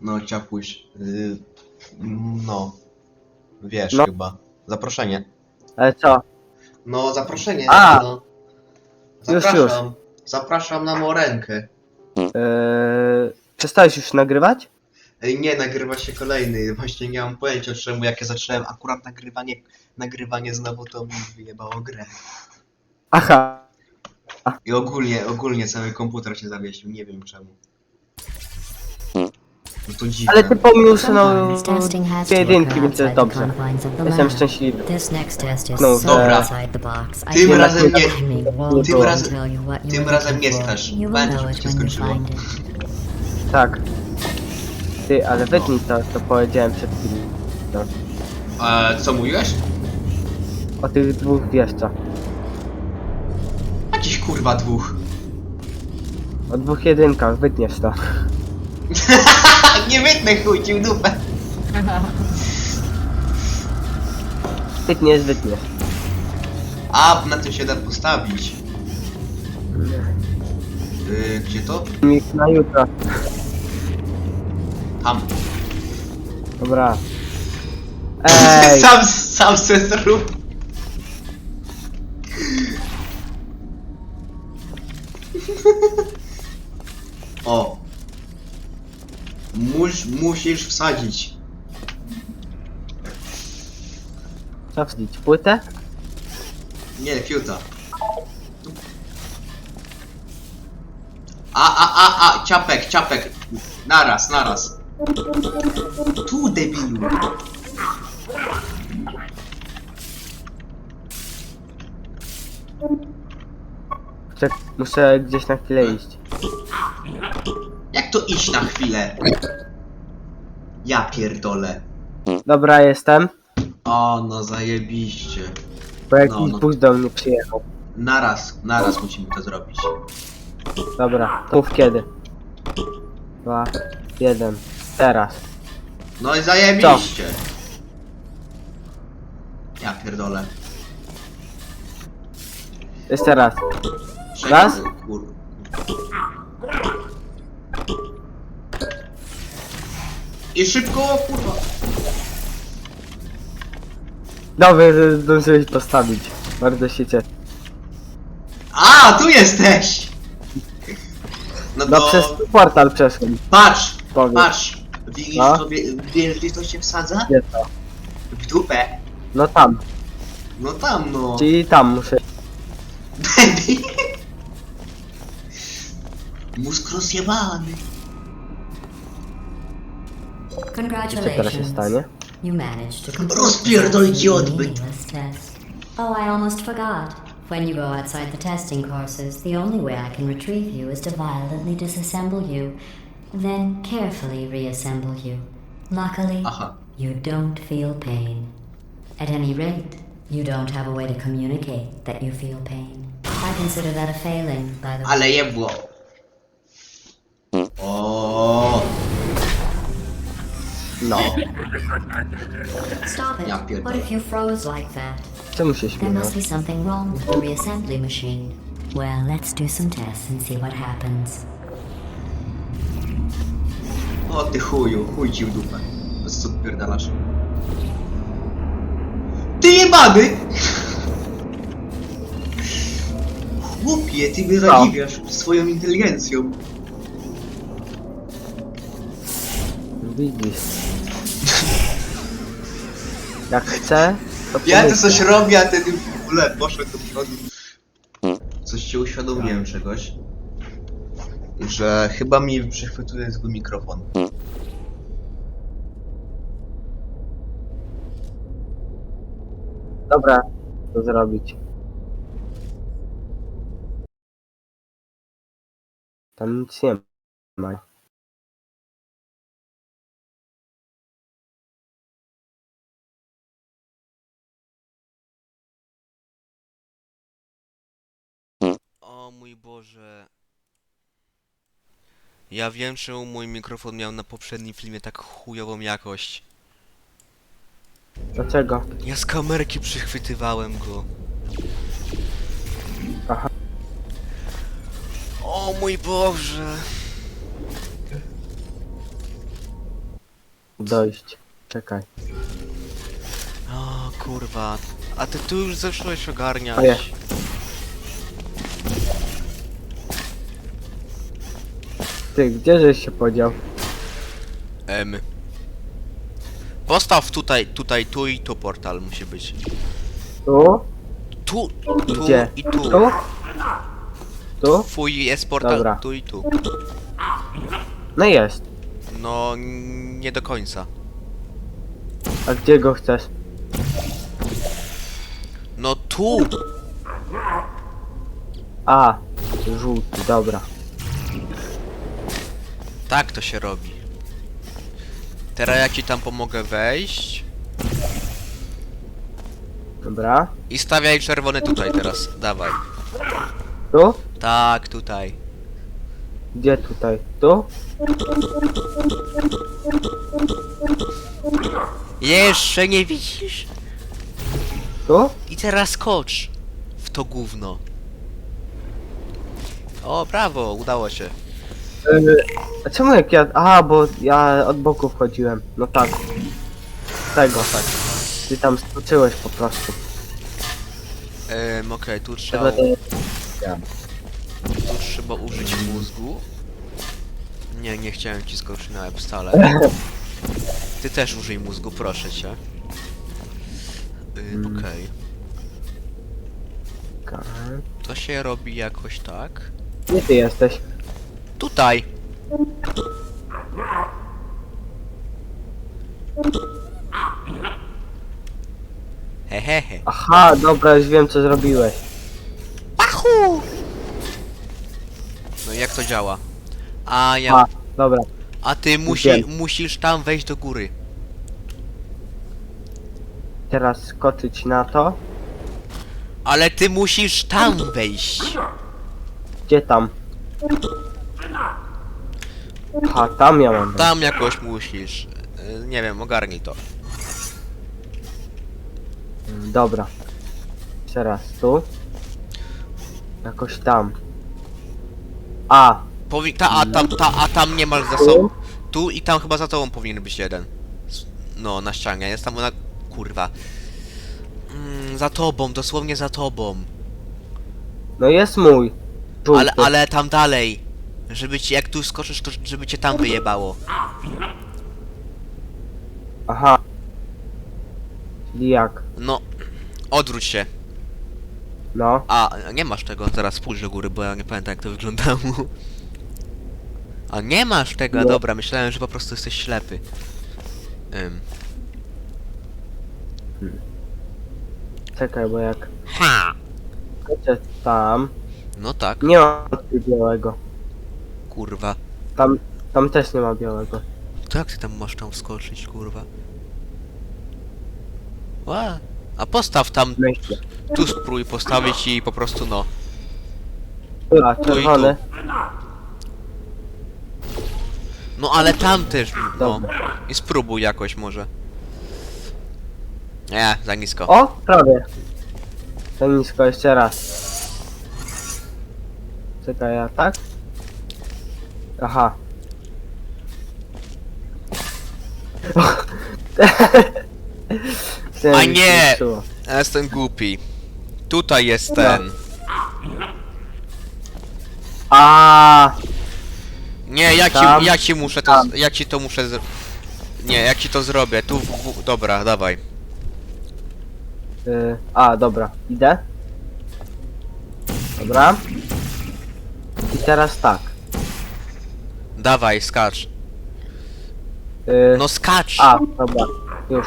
No, ciapuś. Y, no. Wiesz No. chyba. Zaproszenie. Ale co? No, zaproszenie. A! No. Już, Zapraszam. Zapraszam na morenkę. Eee, przestałeś już nagrywać? Ej, nie, nagrywa się kolejny. Właśnie nie mam pojęcia czemu, jak ja zacząłem akurat nagrywanie, nagrywanie znowu, to mi wyjebało grę. Aha. I ogólnie, ogólnie cały komputer się zawiesił, nie wiem czemu. No to dziwne. Ale ty pomniósł no Sometimes testing has dwie to jedynki, occur więc jest outside the dobrze. confines of the Jestem lab. szczęśliwy. This next test is No, so dobra. outside the box. I Tym cannot razem nie- tym razem- tell you what tym razem nie for. strasz. You will Pamiętasz, know jak it się when you skończyło. find it. Tak. Ty, ale wytnij to, co powiedziałem przed chwilą. No. A co mówiłeś? O tych dwóch co. Jakiś kurwa dwóch. O dwóch jedynkach, wytniesz to. nie wytnę chuj ci w dupę. Wytniesz, wytniesz. A, na tym się da postawić. Yy, gdzie to? Na jutro. Tam. Dobra. Ej! sam, sam se zrób. Musisz wsadzić. Co wsadzić? Płytę? Nie, fiuta. A, a, a, a, ciapek, ciapek. Naraz, naraz. Tu, debilu. Czek, muszę gdzieś na chwilę iść. Jak to iść na chwilę? Ja pierdolę. Dobra, jestem. O, no zajebiście. Bo jakiś No, no. bus do mnie przyjechał. Naraz, naraz musimy to zrobić. Dobra, to mów kiedy. Dwa, jeden. Teraz. No i zajebiście. Ja pierdolę. Jeszcze raz. Raz? Kur... I szybko, kurwa. Dobrze, że zdążyłeś postawić. Bardzo się cieszę. A, tu jesteś! No No to... przez portal przeszłem. Patrz, Powiem. patrz. Widzisz, No. sobie, wiesz, gdzie to się wsadza? Gdzie to? W dupę. No tam. No tam, no. Czyli tam muszę. Debil. Mózg rozjebany. Co teraz się Congratulations. stanie? You managed to complete Rozpierdol this dziotby. meaningless test. Oh, I almost forgot. When you go outside the testing courses, the only way I can retrieve you is to violently disassemble you, then carefully reassemble you. Luckily, Aha. you don't feel pain. At any rate, you don't have a way to communicate that you feel pain. I consider that a failing, by the way. Ale jebło. No. Stop it. Ja What if you froze like that? Czemu się There śmieją? must be something wrong with the reassembly machine. Well, let's do some tests and see what happens. o ty chuju, chuj ci w dupę. Po co pierdalasz? Ty jebany! Chłopie, ty mnie zadziwiasz swoją inteligencją. Widzisz. Jak chcę, to Ja tu pomyślę. coś robię, a ty w ogóle poszedł do przodu. Coś ci uświadomiłem czegoś. Że chyba mi przechwytuje zły mikrofon. Dobra, to zrobić. Tam nic nie ma. O mój Boże. Ja wiem, czemu mój mikrofon miał na poprzednim filmie tak chujową jakość. Dlaczego? Ja z kamerki przychwytywałem go. Aha. O mój Boże. dojść. Czekaj. O kurwa. A ty tu już zacząłeś ogarniać. O jest. Ty, gdzie żeś się podział? Em. Postaw tutaj, tutaj, tu i tu portal musi być. Tu? Tu, tu Gdzie? i tu. Tu? Tu? Twój jest portal Dobra. tu i tu. No jest. No, n- nie do końca. A gdzie go chcesz? No tu! A, żółty, dobra. Tak to się robi. Teraz ja ci tam pomogę wejść. Dobra. I stawiaj czerwony tutaj teraz. Dawaj. Tu? Tak, tutaj. Gdzie tutaj? Tu? Jeszcze nie widzisz? Tu? I teraz skocz w to gówno. O, brawo, udało się. Yy, a czemu jak ja... Aha, bo ja od boku wchodziłem. No tak. Tego. Tak. Ty tam skoczyłeś po prostu. Ehm, okej, tu trzeba, to... tu trzeba użyć mózgu. Nie, nie chciałem ci skoczyć na łeb wcale. Ty też użyj mózgu, proszę cię. Ym, Mm. okej. To się robi jakoś tak. Gdzie ty jesteś? Tutaj! Hehehe. Aha, dobra, już wiem co zrobiłeś. Pachu! No i jak to działa? A ja. A, dobra. A ty musi, Wiem. musisz tam wejść do góry. Teraz skoczyć na to. Ale ty musisz tam wejść. Gdzie tam? Aha, tam ja mam. Tam jakoś musisz. Y, Nie wiem, ogarnij to. Mm, Dobra. Teraz tu. Jakoś tam. A, Powi ta, a, tam, ta, a tam nie masz za sobą. Tu i tam chyba za tobą powinien być jeden. S- No, na ścianie. Jest tam na. Kurwa. Mm, za tobą, dosłownie za tobą. no jest mój. Żółty. Ale, ale tam dalej. Żeby ci, jak tu skoczysz, to żeby cię tam wyjebało. Aha. Czyli jak? No, odwróć się. No. A, nie masz tego, teraz spójrz do góry, bo ja nie pamiętam jak to wyglądało. A nie masz tego, Nie. dobra, myślałem, że po prostu jesteś ślepy. Ym. Czekaj, bo jak Ha! skoczę tam. No tak, Nie ma tu białego. Kurwa. Tam, tam też nie ma białego. To jak ty tam masz tam wskoczyć, kurwa? Ła. A postaw tam, Myślę. tu spróbuj postawić i po prostu no. A, czerwony. No ale tam też, no. I spróbuj jakoś może. Nie, za nisko. O, prawie. Za nisko, jeszcze raz. Czekaj, ja tak? Aha. A nie! Zniszczyło. Ja jestem głupi. Tutaj jest ten. A, Nie, ja ci, Tam. ja ci muszę to, Tam. ja ci to muszę. Nie, ja ci to zrobię, tu, w, w, dobra, dawaj. y, a, dobra, idę. Dobra. I teraz tak. Dawaj, skacz. Y, No skacz! a, dobra, już.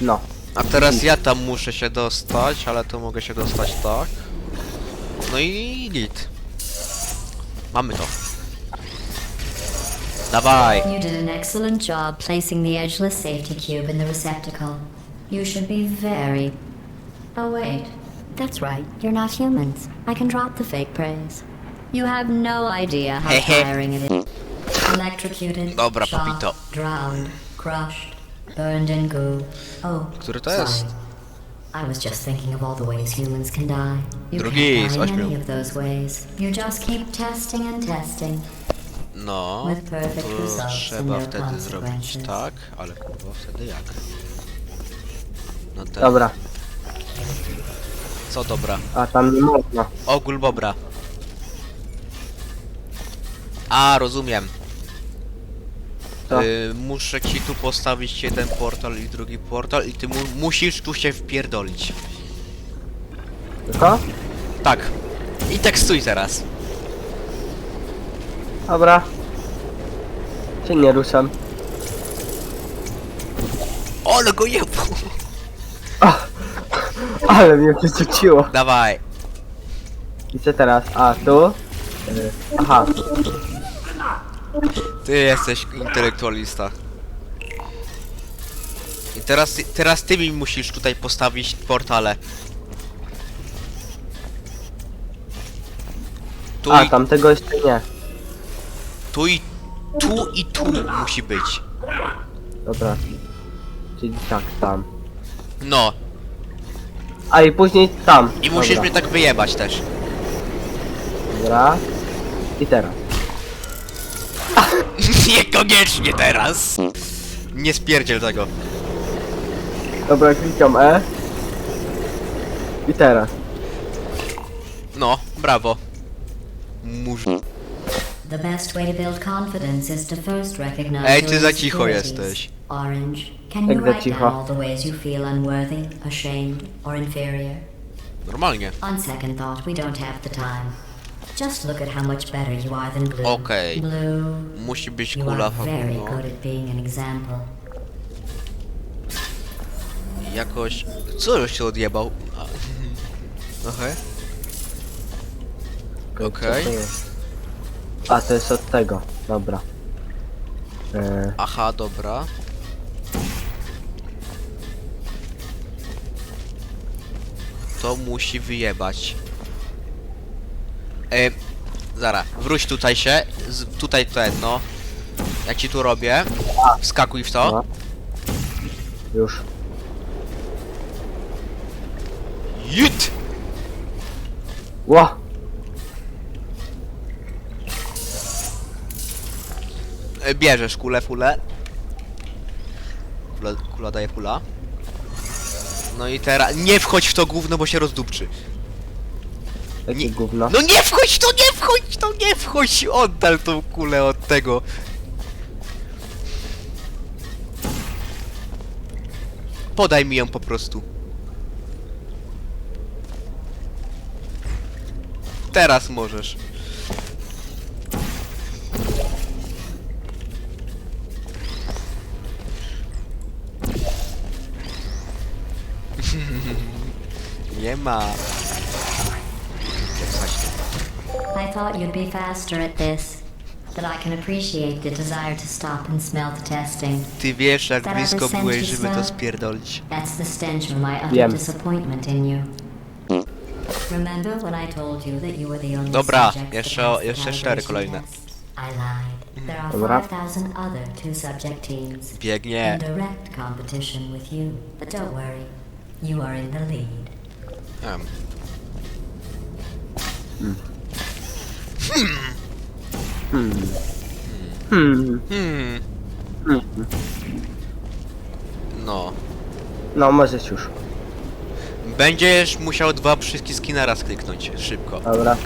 No. A teraz ja tam muszę się dostać, ale to mogę się dostać tak. No i git. Mamy to. Dawaj! You did an excellent job placing the edgeless safety cube in the receptacle. You should be very. Oh, wait. That's right, you're not humans. I can drop the fake praise. You have no idea how tiring it is. Electrocuted, Dobra, shocked, papito. drowned, crushed, burned in goo. Oh, Który to sorry. jest? I was just thinking of all the ways humans can die. You Drugi can't die in ośmiu. any of those ways. You just keep testing and testing. No, With perfect to results and trzeba no wtedy zrobić consequences. tak, ale kurwa wtedy jak? No. Dobra, Co dobra? a tam nie można. Ogól bobra. A, rozumiem. Co? Y, muszę ci tu postawić jeden portal i drugi portal i ty mu musisz tu się wpierdolić. Tylko? Tak. I tak stój teraz. Dobra. Się nie ruszam. Ole go jebł! Ale mnie wyrzuciło. Dawaj. I co teraz? A, tu? Y, Aha, Ty jesteś intelektualista. I teraz, teraz ty mi musisz tutaj postawić portale. Tu, a i, tamtego jeszcze nie. tu i tu i tu musi być. Dobra. Czyli tak, tam. No. A i później tam. I musisz Dobra. mnie tak wyjebać też. Dobra. I teraz. Niekoniecznie teraz. Nie spierdziel tego. Dobra, klikam E. I teraz. No, brawo. Murz... The best way to build confidence is to first recognize Ej, your ty za cicho insecurities. jesteś. Orange, can Jak you za write cicho? down all the ways you feel unworthy, ashamed, or inferior? Normalnie. On second thought, we don't have the time. Just look at how much better you are than Blue. Okej. Blue, Musi być you kula are very good at being an example. Jakoś... Co już się odjebał? A. Okej. Co Okej. to jest? A, to jest od tego. Dobra. E, Aha, dobra. To musi wyjebać. E, zara, wróć tutaj się. Z, tutaj to jedno. Ja ci tu robię. Wskakuj w to. No. już. Jut! Ło! E, Bierzesz kulę, fulę. Kula, kula daje kula. No i teraz... Nie wchodź w to gówno, bo się rozdupczy. Jakie Nie- gówno. No nie wchodź, to nie wchodź, to nie wchodź! Oddal tą kulę od tego. Podaj mi ją po prostu. Teraz możesz. nie ma. I thought you'd be faster at this. That I can appreciate the desire to stop and smell the testing. Ty wiesz, jak That blisko ever byłeś, sensed żeby to smell? spierdolić. That's the stench of my utter Wiem. disappointment in you. Remember when I told you that you were the only Dobra, subject that jeszcze- passed the jeszcze cztery calibration kolejne. test? I lied. Mm. There are Dobra. 5,000 other two-subject teams. In direct competition with you. But don't worry, you are in the lead. Em. Hmm. Hmm. hmm. No. No, możesz już. Będziesz musiał dwa przyciski naraz kliknąć. Szybko. Dobra.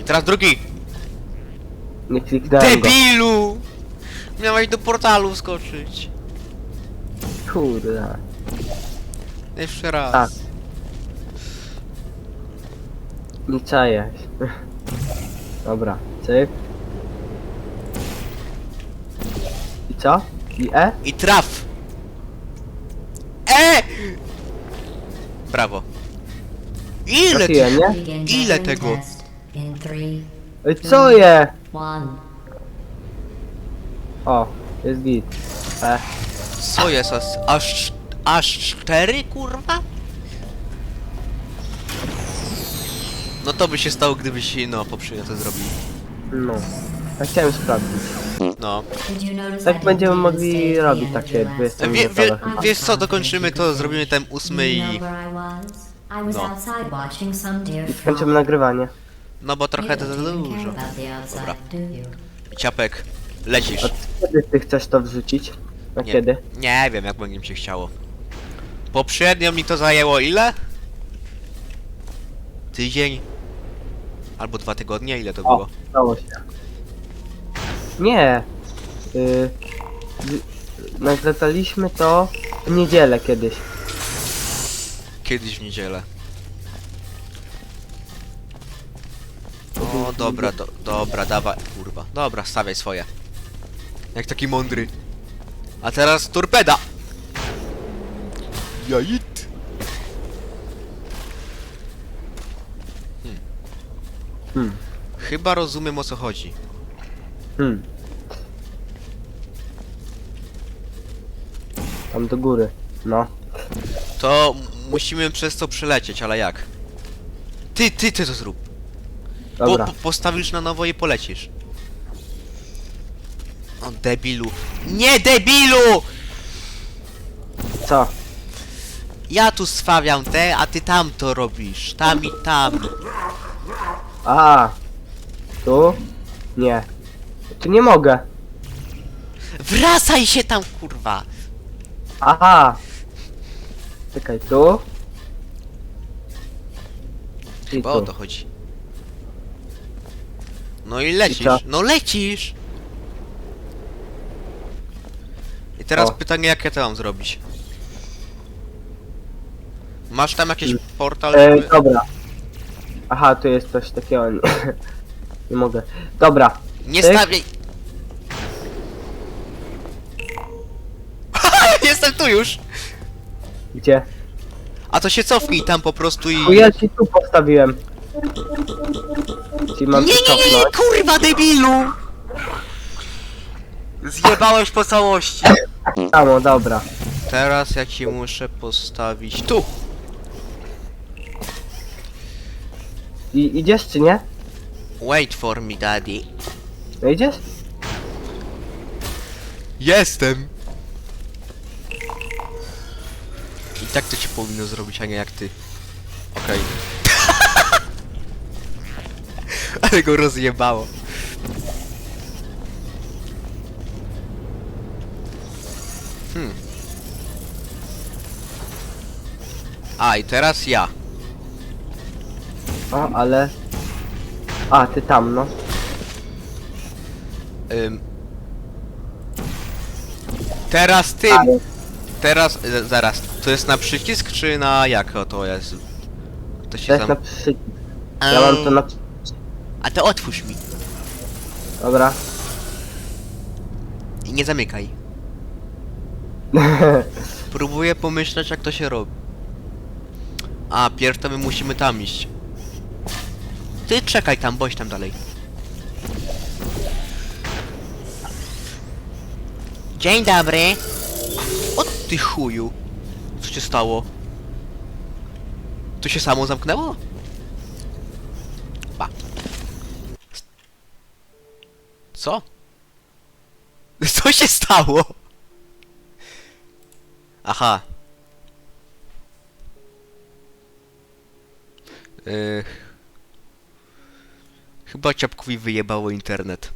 I teraz drugi. Nie kliknąłem go. Debilu! Miałeś do portalu skoczyć. Kurde. Jeszcze raz. Tak. Nie czaję. Dobra, cyk. I co? I E? I traf! E! Brawo. Ile ty... Trafiłem, nie? Begin Ile tego? Ej, co je? O, jest git. E. Co jest? Aż, aż cztery, kurwa? No to by się stało, gdybyś, no, poprzednio to zrobił. No. Ja chciałem sprawdzić. No. Tak będziemy mogli robić takie your last 20 Wie, wie, wiesz co, dokończymy to, zrobimy ten ósmy i... No. I skończymy nagrywanie. No bo trochę to za dużo. Dobra. Ciapek, lecisz. A kiedy ty chcesz to wrzucić? Na Nie. kiedy? Nie wiem, jak będzie mi się chciało. Poprzednio mi to zajęło ile? Tydzień? Albo dwa tygodnie? Ile to O, było? stało się. Nie. Y, z- naglataliśmy to w niedzielę kiedyś. Kiedyś w niedzielę. O, dobra, do, dobra, dawaj, kurwa. Dobra, stawiaj swoje. Jak taki mądry. A teraz torpeda! Jajit! Hmm. Chyba rozumiem o co chodzi. Hmm. Tam do góry. No. To musimy przez to przelecieć, ale jak? Ty, ty, ty to zrób. Bo, Dobra. po, postawisz na nowo i polecisz. O, debilu. Nie, debilu! Co? Ja tu stawiam te, a ty tam to robisz. Tam i tam. A. Tu? Nie. Tu nie mogę. Wracaj się tam, kurwa! Aha. Czekaj, tu? I Chyba o tu. to chodzi. No i lecisz. co? No lecisz! I teraz O. pytanie, jak ja to mam zrobić? Masz tam jakiś portal? E, żeby- dobra. Aha, tu jest coś takiego. Nie, nie mogę. Dobra. Nie Tyk. stawiaj! Jestem tu już! Gdzie? A to się cofnij tam po prostu i... O, ja ci tu postawiłem. Ci mam Nie, nie, nie, nie, cofnąć. kurwa debilu! Zjebałeś po całości. Samo, dobra. Teraz ja ci muszę postawić tu. I idziesz czy nie? Wait for me, daddy. No idziesz? Jestem! I tak to ci powinno zrobić, a nie jak ty. Okej. Ale go rozjebało. Hmm. A, i teraz ja. O, ale... A, ty tam, no. Ym. Teraz ty. Ale Teraz, z- zaraz. To jest na przycisk, czy na jak to jest? To się to jest tam... na przycisk. Ja mam to na... A to otwórz mi. Dobra. I nie zamykaj. Próbuję pomyśleć jak to się robi. A, pierw to my musimy tam iść. Ty czekaj tam, bądź tam dalej. Dzień dobry. O ty chuju. Co się stało? To się samo zamknęło? Ba. Co? Co się stało? Aha. Yy... Chyba ciapkowi wyjebało internet.